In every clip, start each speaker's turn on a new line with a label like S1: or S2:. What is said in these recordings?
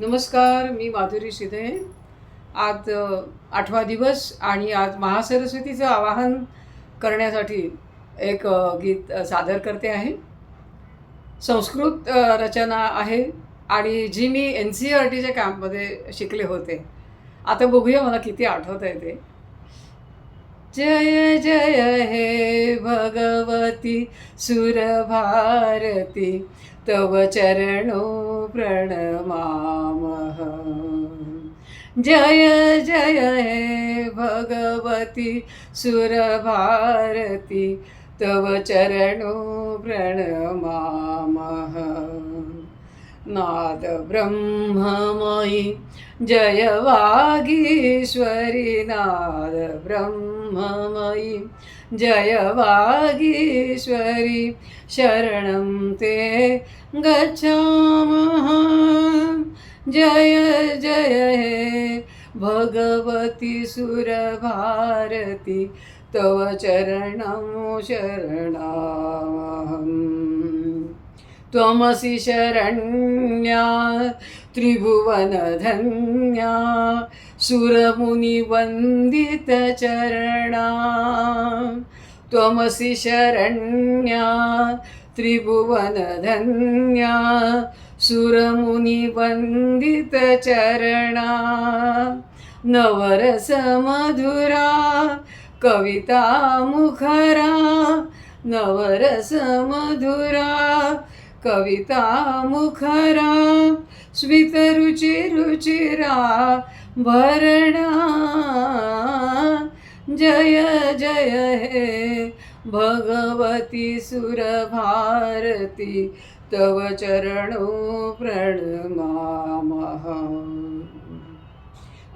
S1: नमस्कार मी माधुरी शिदे. आज आठवा दिवस आणि आज महासरस्वतीचं आवाहन करण्यासाठी एक गीत सादर करते आहे. संस्कृत रचना आहे आणि जी मी एन सी आर टीच्या कॅम्पमध्ये शिकले होते. आता बघूया मला किती आठवत आहे ते. जय जय हे भगवती सुरभारती. तव चरणो प्रणमा जय जय हे भगवती सुरभारती तव चरणो प्रणमामः नाद ब्रह्ममयी जय वागीश्वरी नाद ब्रह्ममयी जय वागीश्वरी शरणं ते गच्छामः। जय जय हे भगवती सुरभारती तव चरणं शरणामहम् त्वमसि शरण्या त्रिभुवनधन्या सुरमुनिवन्दितचरणा त्वमसि शरण्या त्रिभुवनधन्या सुरमुनिवन्दितचरणा नवरसमधुरा कविता मुखरा नवरसमधुरा कविता मुखरा स्मितरुचिरुचिरा भरणा जय जय हे भगवती सुरभारती तव चरणो प्रणमामः।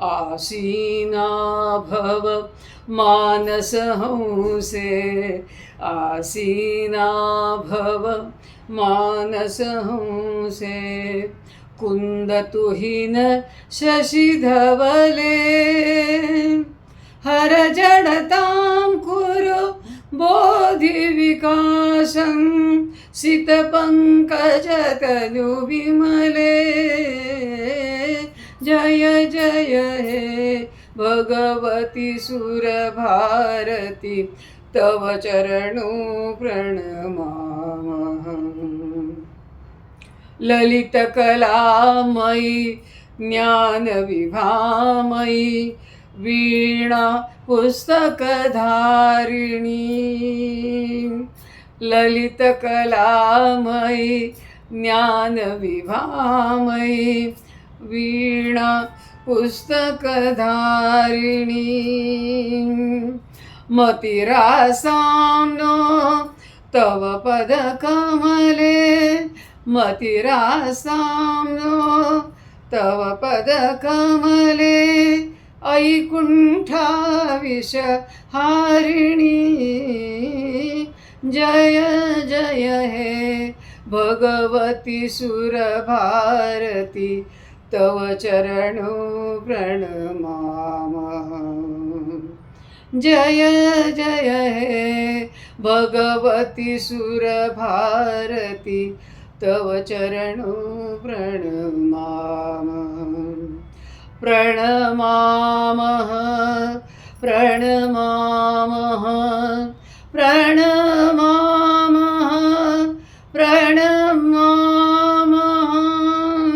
S1: आसीना भव मानसहंसे आसीना भव मानसहंसे कुन्दतुहिन शशिधवले हर जडतां बोधिविकासं सितपङ्कजतनुविमले जय जय हे भगवती सुरभारती। तव चरणो प्रणमामः ललितकलामयी ज्ञानविभामयी वीणा पुस्तकधारिणी ललितकलामयी ज्ञानविभामयी वीणा पुस्तकधारिणी मतिरासाम्नो तव पदकमले मतिरासाम्नो तव पदकमले ऐकुण्ठाविषहारिणी जय जय हे भगवती सुरभारती तव चरणो प्रणमामः। जय जय हे भगवती सुरभारती तव चरणो प्रणमामः। प्रणमा प्रणमामः